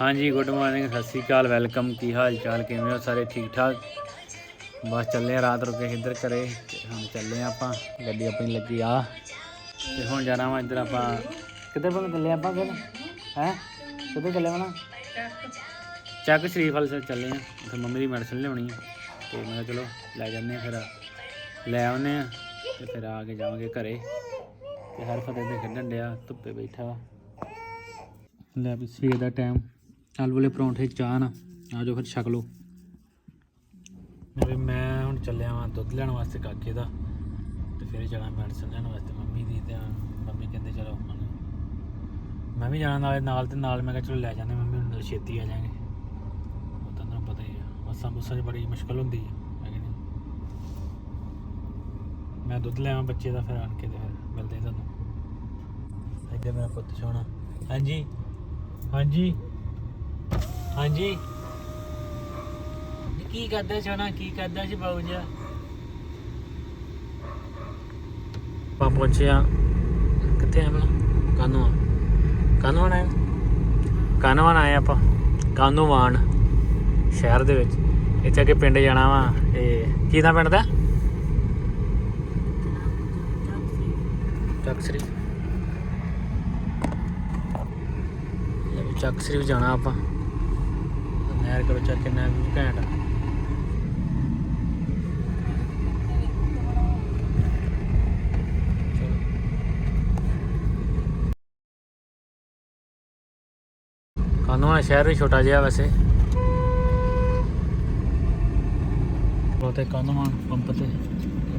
ਹਾਂਜੀ good morning ਸਤਿ ਸ਼੍ਰੀ ਅਕਾਲ welcome ਕੀ ਹਾਲ ਚਾਲ, ਕਿਵੇਂ ਹੋ ਸਾਰੇ, ਠੀਕ ਠਾਕ? ਬਸ ਚੱਲੇ ਆ, ਰਾਤ ਰੁਕੇ ਇੱਧਰ ਘਰੇ, ਤੇ ਹੁਣ ਚੱਲੇ ਆ ਆਪਾਂ, ਗੱਡੀ ਆਪਣੀ ਲੱਗੀ ਆ। ਤੇ ਹੁਣ ਜਾਣਾ ਵਾ ਇੱਧਰ ਆਪਾਂ, ਕਿੱਧਰ ਬੰਦ ਚੱਲੇ ਆਪਾਂ ਫਿਰ? ਹੈ? ਕਿੱਧਰ ਚੱਲੇ ਵਾ ਨਾ ਚੱਕ ਸ਼ਰੀਫ ਵਾਲੇ ਸੇ ਚੱਲੇ ਆ, ਉੱਥੇ ਮੰਮੀ ਦੀ ਮੈਡੀਸਨ ਲਿਆਉਣੀ ਆ। ਤੇ ਮੈਂ ਚਲੋ, ਲੈ ਜਾਂਦੇ ਆ ਫਿਰ, ਲੈ ਆਉਨੇ ਆ, ਤੇ ਫਿਰ ਆ ਕੇ ਜਾਵਾਂਗੇ ਘਰੇ। ਤੇ ਹਰ ਫਤਿਹ ਦੇ ਖੇਡਣ ਡਿਆ, ਧੁੱਪੇ ਬੈਠਾ ਵਾ। ਲੈ ਵੀ ਸਵੇਰ ਦਾ ਟਾਈਮ ਆਲੂ ਵਾਲੇ ਪਰੌਂਠੇ ਚਾਹ ਨਾ, ਆ ਜਾਓ ਫਿਰ ਛਕ ਲਓ। ਵੀ ਮੈਂ ਹੁਣ ਚੱਲਿਆ ਵਾਂ ਦੁੱਧ ਲੈਣ ਵਾਸਤੇ ਕਾਕੇ ਦਾ, ਤੇ ਫਿਰ ਜਾਣਾ ਮੈਡੀਸਨ ਲੈਣ ਵਾਸਤੇ। ਮੰਮੀ ਦੀ ਤੇ ਮੰਮੀ ਕਹਿੰਦੇ ਚਲੋ ਹੁਣ। ਮੈਂ ਵੀ ਜਾਣਾ ਨਾਲੇ ਨਾਲ ਤੇ ਨਾਲ ਮੈਂ ਕਿਹਾ ਚਲੋ ਲੈ ਜਾਂਦੇ ਮੰਮੀ ਨੂੰ ਛੇਤੀ ਆ ਜਾਾਂਗੇ। ਉਹ ਤਾਂ ਤੁਹਾਨੂੰ ਪਤਾ ਹੀ ਆ, ਬੱਸਾਂ ਬੁੱਸਾਂ 'ਚ ਬੜੀ ਮੁਸ਼ਕਲ ਹੁੰਦੀ ਹੈ ਮੈਂ ਦੁੱਧ ਲੈਵਾਂ ਬੱਚੇ ਦਾ ਫਿਰ ਆਣ ਕੇ ਤੇ ਫਿਰ ਮਿਲਦੇ ਤੁਹਾਨੂੰ। ਇੱਧਰ ਮੇਰਾ ਪੁੱਤ ਸੋਹਣਾ। ਹਾਂਜੀ ਹਾਂਜੀ। ਹਾਂਜੀ। ਕੀ ਕਰਦਾ ਸੋਹਣਾ ਕੀ ਕਰਦਾ ਸੀ ਬਾਬੂ ਜੀ? ਪਾ ਪਹੁੰਚਿਆ ਕਿੱਥੇ ਆ ਬਲਾ ਕਾਨੂੰਨ ਕਾਨੂੰਨ ਆਏ ਕਾਨੂੰਨ ਆਏ ਆਪਾਂ? ਕਾਨੂੰਵਾਨ ਸ਼ਹਿਰ ਦੇ ਵਿੱਚ। ਇੱਥੇ ਅੱਗੇ ਪਿੰਡ ਜਾਣਾ ਵਾ। ਇਹ ਕੀ ਦਾ ਪਿੰਡ ਦਾ? ਚੱਕ ਸ੍ਰੀ ਵੀ ਚੱਕਸਰੀ ਜਾਣਾ ਆਪਾਂ। ਨਹਿਰ ਕਰੋ ਚੱਕ ਕਿੰਨਾ ਵੀ ਘੈਂਟ। ਕਾਨੂੰਨਾ ਸ਼ਹਿਰ ਵੀ ਛੋਟਾ ਜਿਹਾ ਵੈਸੇ। ਬਹੁਤੇ ਕਾਨੂੰਨਾ ਪੰਪ ਤੇ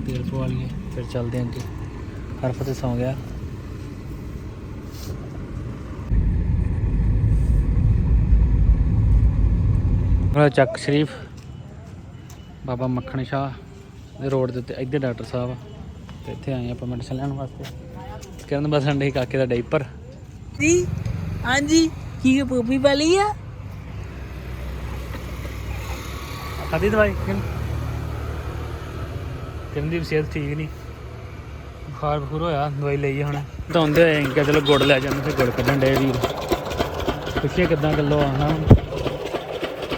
ਤੇਲ ਪਵਾ ਲਈਏ ਫਿਰ ਚੱਲਦੇ ਹਾਂ ਅੱਗੇ। ਹਰਫ ਤੇ ਸੌਂ ਗਿਆ। ਬੜਾ ਚੱਕ ਸ਼ਰੀਫ ਬਾਬਾ ਮੱਖਣ ਸ਼ਾਹ ਦੇ ਰੋਡ ਦੇ ਉੱਤੇ ਇੱਧਰ ਡਾਕਟਰ ਸਾਹਿਬ ਤੇ ਇੱਥੇ ਆਏ ਆਪਾਂ ਮੈਡੀਸਨ ਲੈਣ ਵਾਸਤੇ। ਕਿਰਨ ਬਸਣ ਦੇ ਕਾਕੇ ਦਾ ਡਾਈਪਰ ਜੀ ਹਾਂਜੀ ਕੀ ਪੋਪੀ ਵਾਲੀ ਆ? ਖਾਦੀ ਦਵਾਈ ਕਿਰਨ? ਕਿਰਨ ਦੀ ਵੀ ਸਿਹਤ ਠੀਕ ਨਹੀਂ। ਬੁਖਾਰ ਬਖੂਰ ਹੋਇਆ ਦਵਾਈ ਲਈ ਹੁਣ। ਧੌਂਦੇ ਹੋਏ ਕਿ ਚਲੋ ਗੁੜ ਲੈ ਜਾਂਦੇ ਫਿਰ ਗੁੜ ਕੱਢਣ ਡੇ ਵੀਰ। ਪੁੱਛੀਏ ਕਿਦਾਂ ਕਿਲੋ ਆਣਾ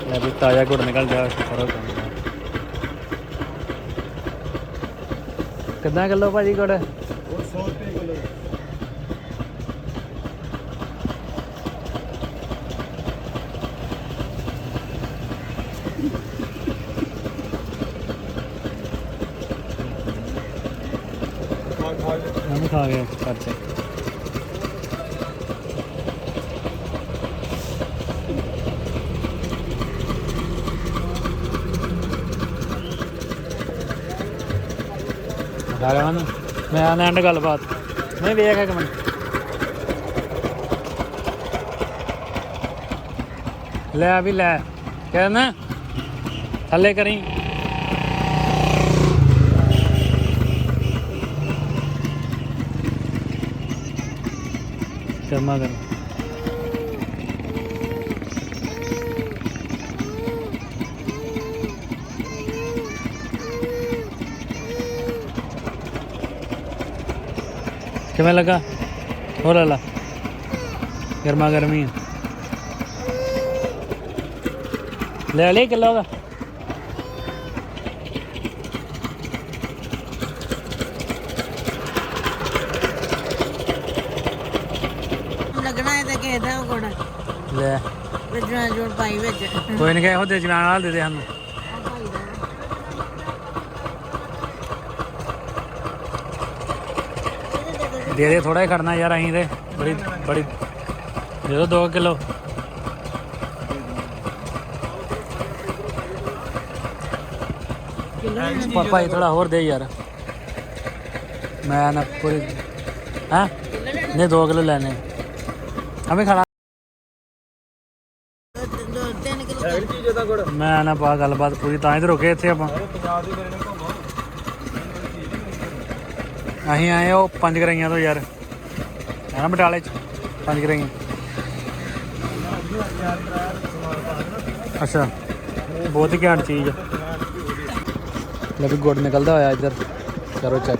ਲੈ ਵੀ ਤਾਜ਼ਾ ਗੁੜ ਨਿਕਲ ਜਾ ਕਰੋ ਕੰਮ ਕਿਦਾਂ ਕਿਲੋ ਭਾਜੀ ਗੁੜ? ਮੈਂ ਖਾ ਗਿਆ ਕੱਟ ਦਾਰਾਂ ਮੈਂ ਆਣਾ ਐਂਡ ਗੱਲਬਾਤ। ਨਹੀਂ, ਵੇਖ ਇੱਕ ਮਿੰਟ। ਲੈ ਵੀ ਲੈ ਕਹਿੰਦਾ ਥੱਲੇ ਕਰੀ। ਕਰਮਾ ਕਰ। ਕਿਵੇਂ ਲੱਗਾ? ਹੋਰ ਲਾ ਗਰਮਾ ਗਰਮੀ ਲੈ ਲੈ ਕਿਲੋ ਦਾ ਲੱਗਣਾ ਹੈ ਤਾਂ ਕਿਸੇ ਦਾ ਕੋੜ ਲੈ। ਵੱਜਣਾ ਜੋੜ ਪਾਈ ਵਿੱਚ। ਕੋਈ ਨਹੀਂ ਕਹੇ ਉਹਦੇ ਜਵਾਨ ਵਾਲ ਦੇ ਦੇ ਸਾਨੂੰ। ਦੇ ਦੇ ਥੋੜਾ ਹੀ ਖੜਨਾ ਯਾਰ ਅਸੀਂ ਤੇ। ਬੜੀ ਬੜੀ ਦੇ ਦੋ 2 ਕਿਲੋ। ਪਾਪਾ ਇਹ ਥੋੜਾ ਹੋਰ ਦੇ ਯਾਰ। ਮੈਂ ਨਾ ਪੂਰੀ ਹਾਂ? ਨੇ 2 ਕਿਲੋ ਲੈਣੇ। ਹਮੇ ਦੋ ਕਿਲੋ। ਮੈਂ ਨਾ ਪਾ ਗੱਲਬਾਤ ਪੂਰੀ ਤਾਂ ਹੀ ਤੇ ਰੁਕੇ ਇੱਥੇ ਆਪਾਂ। ਅਸੀਂ ਆਏ ਉਹ ਪੰਜ ਕਰਾਈਆਂ ਤੋਂ ਯਾਰ। ਹੈ ਨਾ ਬਟਾਲੇ ਚ? ਪੰਜ ਗਰਾਈਆਂ। ਅੱਛਾ। ਬਹੁਤ ਹੀ ਘੈਂਟ ਚੀਜ਼ ਆ। ਲੈ ਵੀ ਗੁੜ ਨਿਕਲਦਾ ਹੋਇਆ ਇੱਧਰ। ਕਰੋ ਚੈੱਕ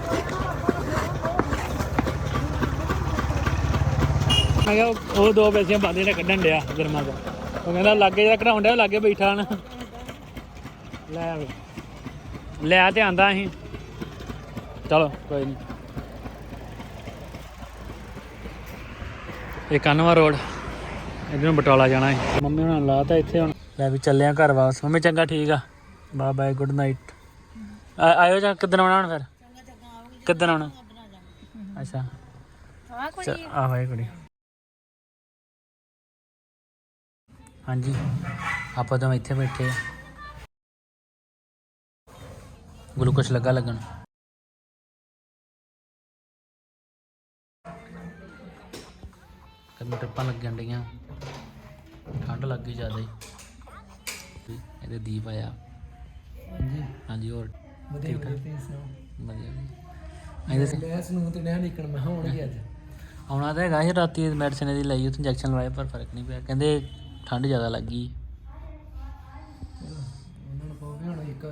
ਮੈਂ ਕਿਹਾ ਉਹ- ਦੋ ਪੈਸੇ ਬਾਦੇ ਦਾ ਕੱਢਣ ਡਿਆ ਗਰਮਾ ਦਾ। ਉਹ ਕਹਿੰਦਾ ਲਾਗੇ ਜਿਹੜਾ ਕਢਾਉਣ ਡਿਆ, ਲਾਗੇ ਬੈਠਾ ਨਾ ਲੈ ਲੈ ਤੇ ਆਂਦਾ ਅਸੀਂ। ਚਲੋ, ਕੋਈ ਨਹੀਂ ਇਹ ਕਾਨਵਾ ਰੋਡ। ਇਧਰ ਨੂੰ ਬਟਾਲਾ ਜਾਣਾ ਹੈ। ਮੰਮੀ ਹੁਣਾਂ ਲਾਤਾ ਇੱਥੇ ਹੁਣ। ਲੈ ਵੀ ਚੱਲੇ ਆ ਘਰ ਵਾਪਸ। ਮੰਮੀ ਚੰਗਾ ਠੀਕ ਆ। ਬਾਏ ਬਾਏ ਗੁੱਡ ਨਾਈਟ ਆਇਓ ਜਾਂ ਕਿੱਦਣ ਆਉਣਾ ਹੁਣ ਫਿਰ? ਕਿੱਦਣ ਆਉਣਾ? ਅੱਛਾ। ਆਹੋ ਇਹ ਕੁੜੀ। ਹਾਂਜੀ। ਆਪਾਂ ਤਾਂ ਇੱਥੇ ਬੈਠੇ ਆ। ਗਲੂਕੋਸ਼ ਲੱਗਾ ਲੱਗਣ। ਟੱਪਾਂ ਲੱਗਣ ਡੀਆਂ ਠੰਡ ਲੱਗ ਗਈ ਜ਼ਿਆਦਾ ਹੀ। ਇਹਦੇ ਦੀਪ ਆਇਆ। ਹਾਂਜੀ। ਹਾਂਜੀ ਹੋਰ ਵਧੀਆ ਵਧੀਆ ਤੁਸੀਂ ਸੁਣਾਓ? ਵਧੀਆ ਇਹਦੇ ਤੇ ਮੈਂ ਸੁਣੂ ਤੇ ਮੈਂ ਨਿਕਣ ਮੈਂ ਹੋਣਗੇ ਅੱਜ। ਆਉਣਾ ਤਾਂ ਹੈਗਾ ਸੀ ਰਾਤੀ ਮੈਡੀਸਿਨ ਦੀ ਲਈ ਉੱਥੇ ਇੰਜੈਕਸ਼ਨ ਲਵਾਏ ਪਰ ਫ਼ਰਕ ਨਹੀਂ ਪਿਆ। ਕਹਿੰਦੇ ਠੰਡ ਜ਼ਿਆਦਾ ਲੱਗੀ ਉਹਨਾਂ ਨੂੰ ਕਹੋ ਵੀ ਹੁਣ ਇੱਕ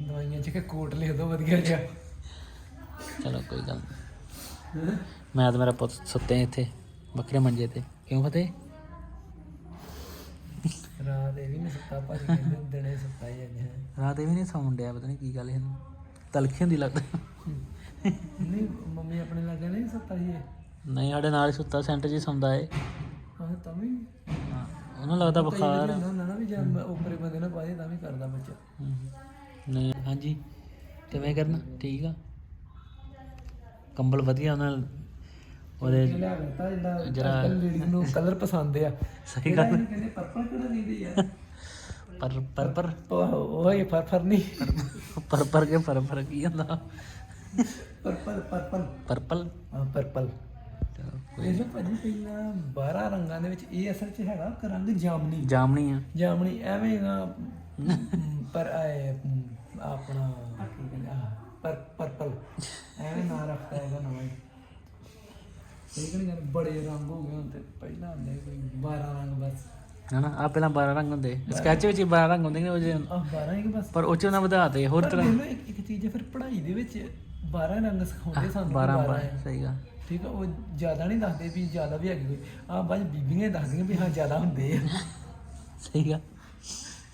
ਦਵਾਈਆਂ ਚ ਕੋਟ ਲਿਖ ਦੋ ਵਧੀਆ ਜਿਹਾ। ਚਲੋ ਕੋਈ ਗੱਲ ਨਹੀਂ ਮੈਂ ਤੇ ਮੇਰਾ ਪੁੱਤ ਸੁੱਤੇ ਇੱਥੇ। ਵੱਖਰੇ ਮੰਜੇ ਤੇ। ਕਿਉਂ ਫਤਿਹ? ਰਾਤ ਇਹ ਵੀ ਨਹੀਂ ਸੁੱਤਾ ਭਾਜੀ ਕਹਿੰਦੇ ਦਿਨੇ ਸੁੱਤਾ ਹੀ ਅੱਜ ਹੈ ਰਾਤ ਇਹ ਵੀ ਨਹੀਂ ਸੌਣ ਡਿਆ ਪਤਾ ਨਹੀਂ ਕੀ ਗੱਲ ਇਹਨੂੰ। ਤਲਖੀ ਹੁੰਦੀ ਲੱਗਦਾ। ਨਹੀਂ ਮੰਮੀ ਆਪਣੇ ਲਾਗੇ ਨਹੀਂ ਸੁੱਤਾ ਸੀ ਇਹ? ਨਹੀਂ ਸਾਡੇ ਨਾਲ ਹੀ ਸੁੱਤਾ ਸੈਂਟਰ 'ਚ ਹੀ ਸੌਂਦਾ ਏ। ਹਾਂ ਤਾਂ ਵੀ। ਹਾਂ, ਉਹਨੂੰ ਲੱਗਦਾ ਬੁਖਾਰ ਆ। ਹੁੰਦਾ ਹੁੰਦਾ ਨਾ ਵੀ ਜੇ ਮ- ਉੱਪਰੇ ਬੰਦੇ ਨਾਲ ਪਾਏ ਤਾਂ ਵੀ ਕਰਦਾ ਬੱਚਾ। ਹਮ, ਨਹੀਂ ਹਾਂਜੀ। ਕਿਵੇਂ ਕਰਨਾ? ਠੀਕ ਆ? ਕੰਬਲ ਵਧੀਆ ਉਹਨਾਂ ਨਾਲ ਉਹਦੇ ਲਿਆ ਦਿੱਤਾ ਜਿਹੜਾ ਲੇਡੀ ਨੂੰ ਕਲਰ ਪਸੰਦ ਆ। ਸਹੀ ਗੱਲ। ਕਹਿੰਦੇ ਪਰਪਲ ਕਿਹੜਾ ਦਿੰਦੀ ਆ? ਪਰ ਪਰ ਪਰ ਉਹ ਉਹ ਹੀ ਫਰਫਰ ਨਹੀਂ। ਪਰ ਪਰ ਕੇ ਪਰ ਪਰ ਕੀ ਹੁੰਦਾ? Purple purple purple. ਹਾਂ ਪਰਪਲ ਚਲੋ ਕੋਈ- ਇਹ ਭਾਜੀ ਪਹਿਲਾਂ 12 ਰੰਗਾਂ ਦੇ ਵਿੱਚ ਇਹ ਅਸਲ 'ਚ ਹੈਗਾ ਇੱਕ ਰੰਗ ਜਾਮਨੀ। ਜਾਮਣੀ ਆ। ਜਾਮਣੀ ਐਵੇਂ ਨਾ ਪਰ ਮ, ਆਪਣਾ ਕੀ ਕਹਿੰਦੇ ਆ ਪਰ ਪਰਪਲ ਐਵੇਂ ਨਾ ਰੱਖਦਾ ਇਹਦਾ ਨਾਮ ਹੀ। ਠੀਕ ਨਹੀਂ ਗੱਲ ਬੜੇ ਰੰਗ ਹੋ ਗਏ ਹੁਣ ਤੇ ਪਹਿਲਾਂ ਹੁੰਦੇ ਕੋਈ 12 ਰੰਗ ਬਸ। ਹਨਾ ਆ ਪਹਿਲਾਂ 12 ਰੰਗ ਹੁੰਦੇ। ਸਕੈਚ ਵਿੱਚ ਹੀ 12 ਰੰਗ ਹੁੰਦੇ ਨੇ ਉਹ ਜਿਹੇ- ਆ 12 ਹੀ ਕਿ ਬਸ। ਪਰ ਉਹ ਚ ਉਹਨਾਂ ਵਧਾਤੇ ਹੋਰ ਪਰ ਤਰ੍ਹਾਂ। ਮੈਨੂੰ ਇੱਕ ਇੱਕ ਚੀਜ਼ ਹੈ ਫਿਰ ਪੜ੍ਹਾਈ ਦੇ ਵਿੱਚ 12 ਰੰਗ ਸਿਖਾਉਂਦੇ ਸਾਨੂੰ 12 12 ਹੈ। ਸਹੀ ਗੱਲ। ਠੀਕ ਆ ਉਹ ਜ਼ਿਆਦਾ ਨਹੀਂ ਦੱਸਦੇ ਵੀ ਜ਼ਿਆਦਾ ਵੀ ਹੈਗੀ ਕੋਈ। ਆ ਬਾਅਦ 'ਚ ਬੀਬੀਆਂ ਹੀ ਦੱਸਦੀਆਂ ਵੀ ਹਾਂ ਜ਼ਿਆਦਾ ਹੁੰਦੇ ਆ। ਸਹੀ ਗੱਲ।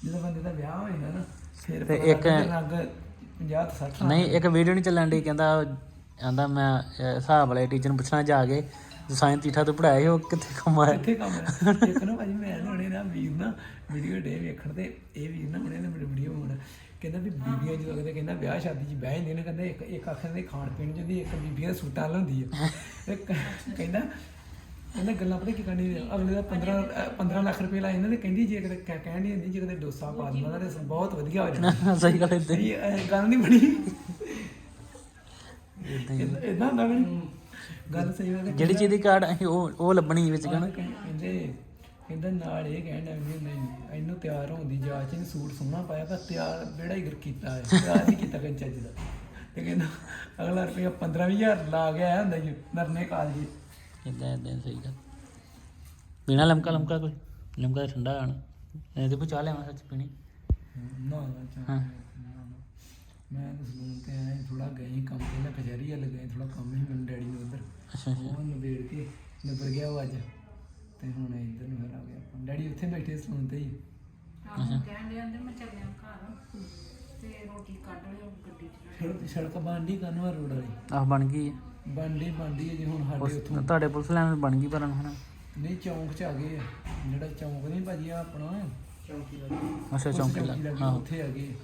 ਜਦੋਂ ਬੰਦੇ ਦਾ ਵਿਆਹ ਹੋ ਜਾਂਦਾ ਨਾ ਫਿਰ ਇੱਕ- ਲੱਗਦਾ ਰੰਗ 50 ਤੋਂ 60 ਨਹੀਂ ਇੱਕ ਵੀਡੀਓ ਨਹੀਂ ਚੱਲਣ ਦੀ ਕਹਿੰਦਾ ਆਂਦਾ ਮੈਂ ਅਹ, ਹਿਸਾਬ ਵਾਲੇ ਟੀਚਰ ਨੂੰ ਪੁੱਛਣਾ ਜਾ ਕੇ ਸਾਇੰਸ ਤੀਠਾ ਤੋਂ ਪੜਾਇਆ ਉਹ ਕਿੱਥੇ ਕੰਮ ਆਇਆ? ਕਿੱਥੇ ਕੰਮ ਹੈ ਇੱਕ ਨਾ ਭਾਜੀ ਮੈਂ ਹੁਣੇ ਨਾ ਵੀਰ ਨਾ ਵੀਡੀਓ ਡੇ ਵੇਖਣ ਤੇ ਇਹ ਵੀਰ ਨਾ ਹੁਣੇ ਨਾ ਮੇਰੀ ਵੀਡੀਓ ਹੁਣ ਕਹਿੰਦਾ ਵੀ ਬੀਬੀਆਂ ਜਦੋਂ ਕਹਿੰਦੇ ਕਹਿੰਦਾ ਵਿਆਹ ਸ਼ਾਦੀ 'ਚ ਬਹਿ ਜਾਂਦੇ ਨੇ ਕਹਿੰਦੇ ਇੱਕ ਇੱਕ ਅੱਖ ਦੇ ਖਾਣ ਪੀਣ ਜਿਹਦੀ ਇੱਕ ਬੀਬੀਆਂ ਦੇ ਸੂਟਾਂ ਹੈ ਇੱਕ ਕਹਿੰਦਾ ਕਹਿੰਦਾ ਗੱਲਾਂ ਪਤਾ ਕੀ ਕਰਨੀ ਅਗਲੇ ਦਾ 15 ਅ, 15 ਲੱਖ ਰੁਪਏ ਲਾਏ ਇਹਨਾਂ ਦੇ ਕਹਿੰਦੀ ਜੇ ਕਿਤੇ ਕਹਿ- ਕਹਿਣ ਨਹੀਂ ਹੁੰਦੀ ਜੇ ਕਿਤੇ ਡੋਸਾ ਪਾ ਦਿੰਦਾ ਤਾਂ ਬਹੁਤ ਵਧੀਆ ਹੋ ਜਾਣਾ। ਸਹੀ ਗੱਲ ਹੀ ਗੱਲ ਨਹੀਂ ਬਣੀ। ਇਦਾਂ ਹੁੰਦਾ ਵੀ ਗੱਲ ਸਹੀ ਹੈ ਜਿਹੜੀ ਚੀਜ਼ ਦੀ ਕਾਰਡ ਅਸੀਂ ਉਹ ਉਹ ਲੱਭਣੀ ਵਿੱਚ ਕਹਣਾ ਕਹਿੰਦੇ। ਕਹਿੰਦਾ ਨਾਲ ਇਹ ਕਹਿਣ ਲੱਗ ਵੀ ਨਹੀਂ ਇਹਨੂੰ ਤਿਆਰ ਹੋਣ ਦੀ ਜਾਂਚ ਇਹਨੇ ਸੂਟ ਸੋਹਣਾ ਪਾਇਆ ਪਰ ਤਿਆਰ ਬੇੜਾ ਹੀ ਗਰ ਕੀਤਾ ਹੈ ਤਿਆਰ ਨਹੀਂ ਕੀਤਾ ਕੰਚਾ ਜੀ ਦਾ। ਤੇ ਕਹਿੰਦਾ ਅਗਲਾ ਰੁਪਇਆ 15000 ਲਾ ਗਿਆ ਆਇਆ ਹੁੰਦਾ ਜੀ ਨਰਨੇ ਕਾਲਜੀ। ਇਦਾਂ ਇਦਾਂ ਸਹੀ ਗੱਲ। ਪੀਣਾ ਲਮਕਾ ਲਮਕਾ ਕੋਈ? ਲਮਕਾ ਠੰਡਾ ਆਣਾ ਨਹੀਂ ਤੇ ਲਿਆਵਾਂ ਸੱਚ ਪੀਣੀ। ਨਾ ਹਾਂ। ਮੈਂ ਤਾਂ ਸਲੂਨ ਤੇ ਆਇਆ ਥੋੜਾ ਗਈ ਕੰਮ ਤੇ ਨਾ ਕਚਹਿਰੀ ਵੱਲ ਗਏ ਥੋੜਾ ਕੰਮ ਸੀ ਮੈਨੂੰ ਡੈਡੀ ਨੂੰ ਉਧਰ। ਉਹ ਨਿਬੇੜ ਕੇ ਨਿਬੜ ਗਿਆ ਉਹ ਅੱਜ। ਤੇ ਹੁਣ ਇੱਧਰ ਨੂੰ ਫਿਰ ਆ ਗਿਆ ਆਪਾਂ। ਡੈਡੀ ਉੱਥੇ ਬੈਠੇ ਸਲੂਨ ਤੇ ਹੀ। ਸੜਕ ਸੜਕ ਬਾਂਡੀ ਕਾਨਵਾ ਰੋਡ ਵਾਲੀ। ਆਹ ਬਣ ਗਈ ਹੈ। ਬਾਂਡੀ ਬਾਂਡੀ ਹੈ ਜੀ ਹੁਣ ਸਾਡੇ ਉੱਥੋਂ। ਤੁਹਾਡੇ ਪੁਲਿਸ ਲਾਈਨ ਬਣ ਗਈ ਪਰ ਹੁਣ। ਨਹੀਂ ਚੌਂਕ ਚ ਆ ਗਏ ਆ। ਜਿਹੜਾ ਚੌਂਕ ਨਹੀਂ ਭਾਜੀ ਆ ਆਪਣਾ। ਚੌਂਕੀ ਲੱਗੀ ਅੱਛਾ ਚੌਂਕੀ ਲੱਗ ਲੱਗੀ ਹਾਂ। ਉੱਥੇ ਆ ਗਏ।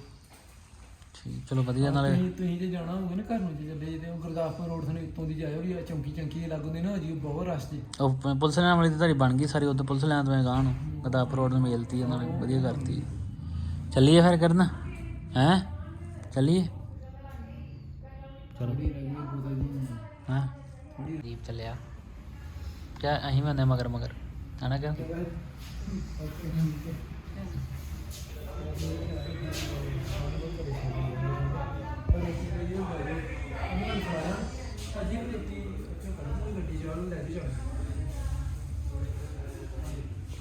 ਠੀਕ ਚਲੋ ਵਧੀਆ ਨਾਲੇ ਤੁਸੀਂ ਤੁਸੀਂ ਜੇ ਜਾਣਾ ਹੋਵੇ ਨਾ ਘਰ ਨੂੰ ਜੇ ਚੱਲੇ ਜੇ ਉਹ ਗੁਰਦਾਸਪੁਰ ਰੋਡ ਤੋਂ ਉੱਤੋਂ ਦੀ ਜਾਇਓ ਆ ਚੌਂਕੀ ਚੌਂਕੀ ਦੇ ਲੱਗ ਹੁੰਦੇ ਨਾ ਜੀ ਬਹੁਤ ਰਸ਼ ਜੀ। ਉਹ ਪ- ਪੁਲਿਸ ਲਾਈਨ ਵਾਲੀ ਤਾਂ ਤੁਹਾਡੀ ਬਣ ਗਈ ਸਾਰੀ ਉੱਧਰ ਪੁਲਿਸ ਲਾਈਨ ਤੋਂ ਗਾਂ ਨੂੰ ਗਦਾਪ ਰੋਡ ਨੂੰ ਮਿਲਤੀ ਉਹਨਾਂ ਨੇ ਵਧੀਆ ਕਰਤੀ। ਚੱਲੀਏ ਫਿਰ ਕਰਨਾ ਹੈ? ਚੱਲੀਏ? ਚਲੋ। ਜੀ ਹਾਂ? ਦੀਪ ਚੱਲਿਆ। ਕਿਆ ਅਸੀਂ ਬੰਦੇ ਮਗਰ ਮਗਰ ਹਨਾ ਕਿ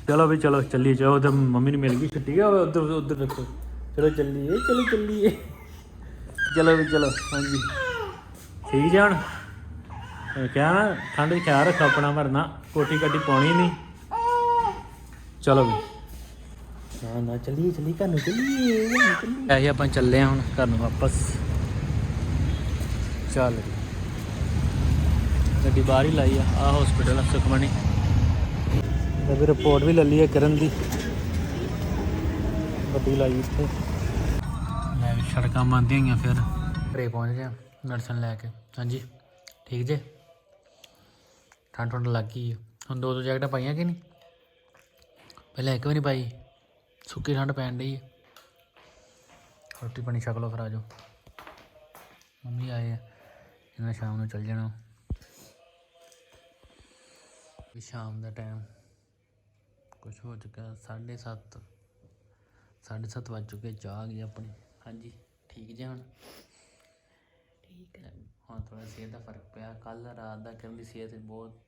ਚਲੋ ਵੀ ਚਲੋ, ਚੱਲੀਏ, ਚਲੋ ਉਧਰ ਮੰਮੀ ਨੂੰ ਮਿਲ ਗਈ ਛੁੱਟੀ ਆ ਉਧਰ ਉਧਰ ਰੱਖੋ ਚਲੋ ਚੱਲੀਏ ਚਲੋ ਚੱਲੀਏ। ਚਲੋ ਵੀ ਚਲੋ, ਹਾਂਜੀ। ਠੀਕ ਜਾਣ ਕਿਹਾ ਨਾ, ਠੰਡ 'ਚ ਖਿਆਲ ਰੱਖੋ ਆਪਣਾ ਮਰਨਾ ਕੋਟੀ ਕੱਟੀ ਪਾਉਣੀ ਨਹੀਂ। ਚਲੋ ਵੀ। ਨਾ ਨਾ, ਚੱਲੀਏ ਚੱਲੀ ਘਰ ਨੂੰ ਚੱਲੀਏ ਐਸੇ ਆਪਾਂ ਚੱਲੇ ਹਾਂ ਹੁਣ, ਘਰ ਨੂੰ ਵਾਪਸ। ਚੱਲ। ਗੱਡੀ ਬਾਹਰ ਹੀ ਲਾਈ ਆ ਆ ਹਸਪੀਟਲ ਸੁਖਮਣੀ ਤੇ ਵੀ ਰਿਪੋਰਟ ਵੀ ਲੈ ਲਈ ਹੈ ਕਰਨ ਦੀ। ਗੱਡੀ ਲਾਈ ਇੱਥੇ। ਲੈ ਵੀ ਸੜਕਾਂ ਬੰਦੀਆਂ ਹੋਈਆਂ ਫਿਰ। ਘਰੇ ਪਹੁੰਚ ਗਿਆ ਮੈਡੀਸਨ ਲੈ ਕੇ। ਹਾਂਜੀ, ਠੀਕ ਜੇ? ਠੰਡ ਠੰਡ ਲੱਗ ਗਈ ਹੁਣ ਦੋ ਦੋ ਜੈਕਟਾਂ ਪਾਈਆਂ ਕਿ ਨਹੀਂ? ਪਹਿਲਾਂ ਇੱਕ ਵੀ ਨਹੀਂ ਪਾਈ, ਸੁੱਕੀ ਠੰਡ ਪੈਣ ਡਈ ਹੈ ਰੋਟੀ ਪਾਣੀ ਛਕ ਲਓ ਫਿਰ ਆ ਜਾਓ। ਮੰਮੀ ਆਏ ਆ, ਇਹਨਾਂ ਸ਼ਾਮ ਨੂੰ ਚੱਲ ਜਾਣਾ। ਸ਼ਾਮ ਦਾ ਟਾਈਮ ਕੁਝ ਹੋ ਚੁੱਕਾ 7:30 7:30 ਵੱਜ ਚੁੱਕੇ ਚਾਹ ਆ ਗਈ ਆਪਣੀ। ਹਾਂਜੀ ਠੀਕ ਜੇ ਹੁਣ? ਠੀਕ ਹੈ ਹੁਣ ਥੋੜਾ ਸਿਹਤ ਦਾ ਫ਼ਰਕ ਪਿਆ। ਕੱਲ ਰਾਤ ਦਾ ਕਰਨ ਦੀ ਸਿਹਤ ਬਹੁਤ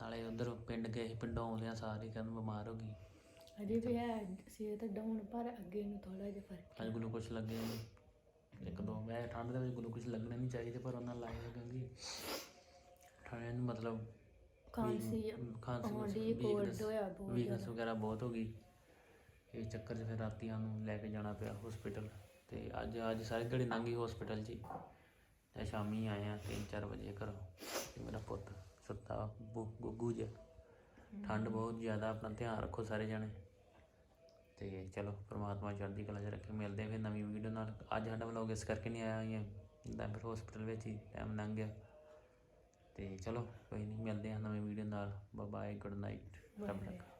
ਨਾਲੇ ਉਧਰ ਪਿੰਡ ਗਏ ਸੀ, ਪਿੰਡੋਂ ਆਉਂਦਿਆਂ ਸਾਰੇ ਕਰਨ ਬਿਮਾਰ ਹੋ ਗਈ। ਅਜੇ ਵੀ ਹੈ ਸਿਹਤ ਡਾਊਨ ਪਰ ਅੱਗੇ ਨੂੰ ਥੋੜਾ ਜਿਹਾ ਫ਼ਰਕ ਅੱਜ ਗਲੂਕੋਸ਼ ਲੱਗੇ ਉਹਨੂੰ ਇੱਕ ਦੋ ਮੈਂ ਠੰਡ ਦੇ ਵਿੱਚ ਗਲੂਕੋਸ਼ ਲੱਗਣੇ ਨਹੀਂ ਚਾਹੀਦੇ ਪਰ ਉਹਨਾਂ ਲਾਏ ਕਿਉਂਕਿ ਠੰਡ ਨੂੰ ਮਤਲਬ ਖਾਂਸੀ ਖਾਂਸੀ ਹੋਇਆ ਬਹੁਤ ਵੀਕਨੈਸ ਵਗੈਰਾ ਬਹੁਤ ਹੋ ਗਈ। ਇਹ ਚੱਕਰ 'ਚ ਫਿਰ ਰਾਤੀ ਨੂੰ ਲੈ ਕੇ ਜਾਣਾ ਪਿਆ ਹਸਪੀਟਲ ਤੇ ਅੱਜ ਅੱਜ ਸਾਰੀ ਦਿਹਾੜੀ ਲੰਘ ਗਈ ਹਸਪੀਟਲ 'ਚ ਹੀ। ਤੇ ਸ਼ਾਮੀ ਆਏ ਆ 3-4 ਵਜੇ ਘਰੋਂ ਤੇ ਮੇਰਾ ਪੁੱਤ ਸੁੱਤਾ ਗੁ- ਗੁੱਗੂ ਜਿਹਾ ਠੰਡ ਬਹੁਤ ਜ਼ਿਆਦਾ ਆਪਣਾ ਧਿਆਨ ਰੱਖੋ ਸਾਰੇ ਜਣੇ। ਤੇ ਚਲੋ ਪ੍ਰਮਾਤਮਾ ਚੜ੍ਹਦੀ ਕਲਾ 'ਚ ਰੱਖੇ। ਮਿਲਦੇ ਆ ਫਿਰ ਨਵੀਂ ਵੀਡੀਓ ਨਾਲ। ਅੱਜ ਸਾਡਾ ਵਲੋਗ ਇਸ ਕਰਕੇ ਨਹੀਂ ਆਇਆ ਹੋਈਆਂ ਜਿੱਦਾਂ ਫਿਰ ਹਸਪੀਟਲ ਵਿੱਚ ਹੀ ਟਾਈਮ ਲੰਘ ਗਿਆ। ਤੇ ਚਲੋ ਕੋਈ ਨਹੀਂ ਮਿਲਦੇ ਆ ਨਵੀਂ ਵੀਡੀਓ ਨਾਲ। ਬਾਏ ਗੁੱਡ ਨਾਈਟ ਰੱਬ ਰੱਖਾ